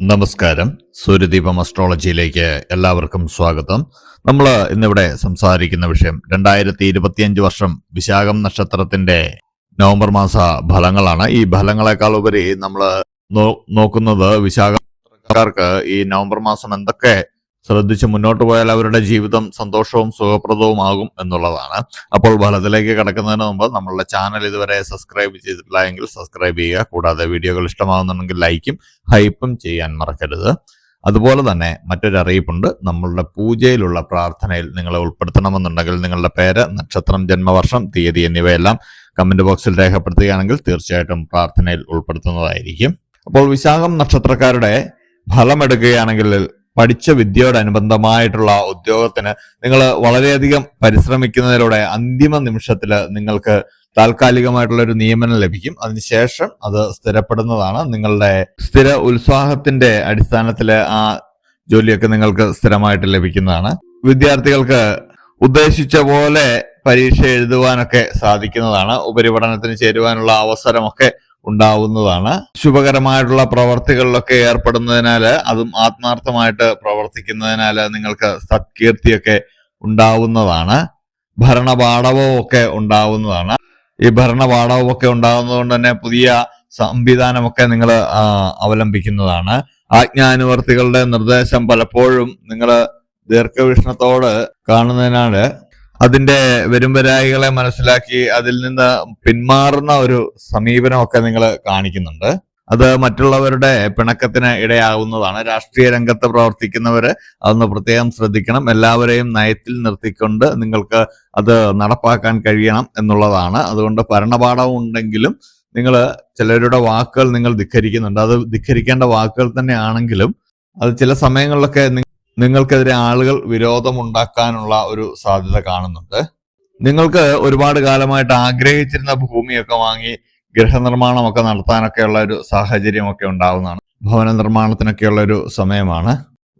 നമസ്കാരം. സൂര്യദീപം അസ്ട്രോളജിയിലേക്ക് എല്ലാവർക്കും സ്വാഗതം. നമ്മൾ ഇന്നിവിടെ സംസാരിക്കുന്ന വിഷയം രണ്ടായിരത്തി ഇരുപത്തിയഞ്ച് വർഷം വിശാഖം നക്ഷത്രത്തിന്റെ നവംബർ മാസ ഫലങ്ങളാണ്. ഈ ഫലങ്ങളെക്കാൾ ഉപരി നമ്മൾ നോക്കുന്നത് വിശാഖക്കാർക്ക് ഈ നവംബർ മാസം എന്തൊക്കെ ശ്രദ്ധിച്ച് മുന്നോട്ട് പോയാൽ അവരുടെ ജീവിതം സന്തോഷവും സുഖപ്രദവുമാകും എന്നുള്ളതാണ്. അപ്പോൾ ഫലത്തിലേക്ക് കടക്കുന്നതിന് മുമ്പ് നമ്മളുടെ ചാനൽ ഇതുവരെ സബ്സ്ക്രൈബ് ചെയ്തിട്ടില്ല എങ്കിൽ സബ്സ്ക്രൈബ് ചെയ്യുക. കൂടാതെ വീഡിയോകൾ ഇഷ്ടമാകുന്നുണ്ടെങ്കിൽ ലൈക്കും ഹൈപ്പും ചെയ്യാൻ മറക്കരുത്. അതുപോലെ തന്നെ മറ്റൊരു അറിയിപ്പുണ്ട്. നമ്മളുടെ പൂജയിലുള്ള പ്രാർത്ഥനയിൽ നിങ്ങളെ ഉൾപ്പെടുത്തണമെന്നുണ്ടെങ്കിൽ നിങ്ങളുടെ പേര് നക്ഷത്രം ജന്മവർഷം തീയതി എന്നിവയെല്ലാം കമന്റ് ബോക്സിൽ രേഖപ്പെടുത്തുകയാണെങ്കിൽ തീർച്ചയായിട്ടും പ്രാർത്ഥനയിൽ ഉൾപ്പെടുത്തുന്നതായിരിക്കും. അപ്പോൾ വിശാഖം നക്ഷത്രക്കാരുടെ ഫലമെടുക്കുകയാണെങ്കിൽ പഠിച്ച വിദ്യയോടനുബന്ധമായിട്ടുള്ള ഉദ്യോഗത്തിന് നിങ്ങൾ വളരെയധികം പരിശ്രമിക്കുന്നതിലൂടെ അന്തിമ നിമിഷത്തിൽ നിങ്ങൾക്ക് താൽക്കാലികമായിട്ടുള്ള ഒരു നിയമനം ലഭിക്കും. അതിനുശേഷം അത് സ്ഥിരപ്പെടുന്നതാണ്. നിങ്ങളുടെ സ്ഥിര ഉത്സാഹത്തിന്റെ അടിസ്ഥാനത്തിൽ ആ ജോലിയൊക്കെ നിങ്ങൾക്ക് സ്ഥിരമായിട്ട് ലഭിക്കുന്നതാണ്. വിദ്യാർത്ഥികൾക്ക് ഉദ്ദേശിച്ച പോലെ പരീക്ഷ എഴുതുവാനൊക്കെ സാധിക്കുന്നതാണ്. ഉപരിപഠനത്തിന് ചേരുവാനുള്ള അവസരമൊക്കെ ഉണ്ടാവുന്നതാണ്. ശുഭകരമായിട്ടുള്ള പ്രവർത്തികളിലൊക്കെ ഏർപ്പെടുന്നതിനാൽ അതും ആത്മാർത്ഥമായിട്ട് പ്രവർത്തിക്കുന്നതിനാൽ നിങ്ങൾക്ക് സത്കീർത്തിയൊക്കെ ഉണ്ടാവുന്നതാണ്. ഭരണപാഠവും ഒക്കെ ഉണ്ടാവുന്നതാണ്. ഈ ഭരണപാഠവും ഒക്കെ ഉണ്ടാകുന്നതുകൊണ്ട് തന്നെ പുതിയ സംവിധാനമൊക്കെ നിങ്ങൾ അവലംബിക്കുന്നതാണ്. ആജ്ഞാനുവർത്തികളുടെ നിർദ്ദേശം പലപ്പോഴും നിങ്ങൾ ദീർഘവീക്ഷണത്തോട് കാണുന്നതിനാല് അതിന്റെ വരുംവരായികളെ മനസ്സിലാക്കി അതിൽ നിന്ന് പിന്മാറുന്ന ഒരു സമീപനമൊക്കെ നിങ്ങൾ കാണിക്കുന്നുണ്ട്. അത് മറ്റുള്ളവരുടെ പിണക്കത്തിന് ഇടയാകുന്നതാണ് രാഷ്ട്രീയ രംഗത്ത് പ്രവർത്തിക്കുന്നവര് അതൊന്ന് പ്രത്യേകം ശ്രദ്ധിക്കണം. എല്ലാവരെയും നയത്തിൽ നിർത്തിക്കൊണ്ട് നിങ്ങൾക്ക് അത് നടപ്പാക്കാൻ കഴിയണം എന്നുള്ളതാണ്. അതുകൊണ്ട് ഭരണപാഠം ഉണ്ടെങ്കിലും നിങ്ങൾ ചിലരുടെ വാക്കുകൾ നിങ്ങൾ ധിഖരിക്കുന്നുണ്ട് അത് ധിഖരിക്കേണ്ട വാക്കുകൾ തന്നെയാണെങ്കിലും അത് ചില സമയങ്ങളിലൊക്കെ നിങ്ങൾക്കെതിരെ ആളുകൾ വിരോധമുണ്ടാക്കാനുള്ള ഒരു സാധ്യത കാണുന്നുണ്ട്. നിങ്ങൾക്ക് ഒരുപാട് കാലമായിട്ട് ആഗ്രഹിച്ചിരുന്ന ഭൂമിയൊക്കെ വാങ്ങി ഗൃഹനിർമ്മാണമൊക്കെ നടത്താനൊക്കെയുള്ള ഒരു സാഹചര്യമൊക്കെ ഉണ്ടാവുന്നതാണ്. ഭവന നിർമ്മാണത്തിനൊക്കെയുള്ള ഒരു സമയമാണ്.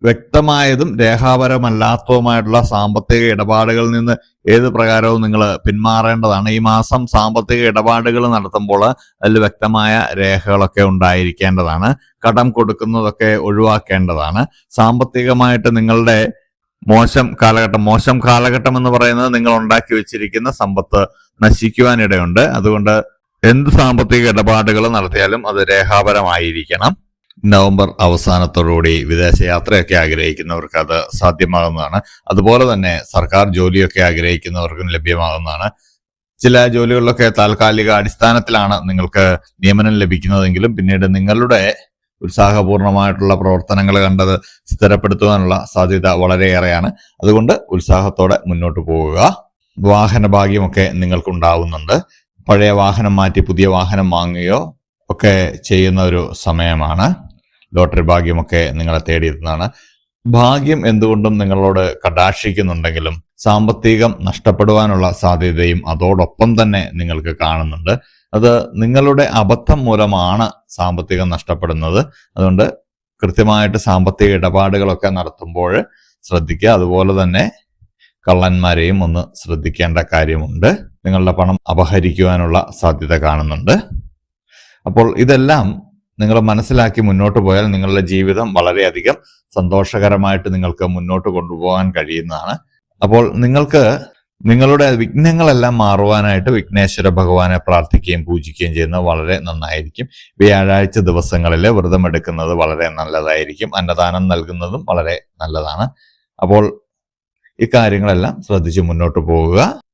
വ്യക്തമായതും രേഖാപരമല്ലാത്തതുമായിട്ടുള്ള സാമ്പത്തിക ഇടപാടുകളിൽ നിന്ന് ഏത് പ്രകാരവും നിങ്ങൾ പിന്മാറേണ്ടതാണ്. ഈ മാസം സാമ്പത്തിക ഇടപാടുകൾ നടത്തുമ്പോൾ അതിൽ വ്യക്തമായ രേഖകളൊക്കെ ഉണ്ടായിരിക്കേണ്ടതാണ്. കടം കൊടുക്കുന്നതൊക്കെ ഒഴിവാക്കേണ്ടതാണ്. സാമ്പത്തികമായിട്ട് നിങ്ങളുടെ മോശം കാലഘട്ടം മോശം കാലഘട്ടം എന്ന് പറയുന്നത് നിങ്ങൾ ഉണ്ടാക്കി വെച്ചിരിക്കുന്ന സമ്പത്ത് നശിക്കുവാനിടയുണ്ട്. അതുകൊണ്ട് എന്ത് സാമ്പത്തിക ഇടപാടുകൾ നടത്തിയാലും അത് രേഖാപരമായിരിക്കണം. നവംബർ അവസാനത്തോടുകൂടി വിദേശയാത്രയൊക്കെ ആഗ്രഹിക്കുന്നവർക്ക് അത് സാധ്യമാകുന്നതാണ്. അതുപോലെ തന്നെ സർക്കാർ ജോലിയൊക്കെ ആഗ്രഹിക്കുന്നവർക്കും ലഭ്യമാകുന്നതാണ്. ചില ജോലികളിലൊക്കെ താൽക്കാലിക അടിസ്ഥാനത്തിലാണ് നിങ്ങൾക്ക് നിയമനം ലഭിക്കുന്നതെങ്കിലും പിന്നീട് നിങ്ങളുടെ ഉത്സാഹപൂർണമായിട്ടുള്ള പ്രവർത്തനങ്ങൾ കണ്ടത് സ്ഥിരപ്പെടുത്തുവാനുള്ള സാധ്യത വളരെയേറെയാണ്. അതുകൊണ്ട് ഉത്സാഹത്തോടെ മുന്നോട്ട് പോവുക. വാഹന ഭാഗ്യമൊക്കെ നിങ്ങൾക്കുണ്ടാവുന്നുണ്ട്. പഴയ വാഹനം മാറ്റി പുതിയ വാഹനം വാങ്ങുകയോ ഒക്കെ ചെയ്യുന്ന ഒരു സമയമാണ്. ലോട്ടറി ഭാഗ്യമൊക്കെ നിങ്ങളെ തേടിയെത്തുന്നതാണ് ഭാഗ്യം എന്തുകൊണ്ടും നിങ്ങളോട് കടാക്ഷിക്കുന്നുണ്ടെങ്കിലും സാമ്പത്തികം നഷ്ടപ്പെടുവാനുള്ള സാധ്യതയും അതോടൊപ്പം തന്നെ നിങ്ങൾക്ക് കാണുന്നുണ്ട്. അത് നിങ്ങളുടെ അബദ്ധം മൂലമാണ് സാമ്പത്തികം നഷ്ടപ്പെടുന്നത്. അതുകൊണ്ട് കൃത്യമായിട്ട് സാമ്പത്തിക ഇടപാടുകളൊക്കെ നടത്തുമ്പോൾ ശ്രദ്ധിക്കുക. അതുപോലെ തന്നെ കള്ളന്മാരെയും ഒന്ന് ശ്രദ്ധിക്കേണ്ട കാര്യമുണ്ട്. നിങ്ങളുടെ പണം അപഹരിക്കുവാനുള്ള സാധ്യത കാണുന്നുണ്ട്. അപ്പോൾ ഇതെല്ലാം നിങ്ങൾ മനസ്സിലാക്കി മുന്നോട്ട് പോയാൽ നിങ്ങളുടെ ജീവിതം വളരെയധികം സന്തോഷകരമായിട്ട് നിങ്ങൾക്ക് മുന്നോട്ട് കൊണ്ടുപോകാൻ കഴിയുന്നതാണ്. അപ്പോൾ നിങ്ങൾക്ക് നിങ്ങളുടെ വിഘ്നങ്ങളെല്ലാം മാറുവാനായിട്ട് വിഘ്നേശ്വര ഭഗവാനെ പ്രാർത്ഥിക്കുകയും പൂജിക്കുകയും ചെയ്യുന്നത് വളരെ നന്നായിരിക്കും. വ്യാഴാഴ്ച ദിവസങ്ങളിൽ വ്രതമെടുക്കുന്നത് വളരെ നല്ലതായിരിക്കും. അന്നദാനം നൽകുന്നതും വളരെ നല്ലതാണ്. അപ്പോൾ ഇക്കാര്യങ്ങളെല്ലാം ശ്രദ്ധിച്ച് മുന്നോട്ട് പോവുക.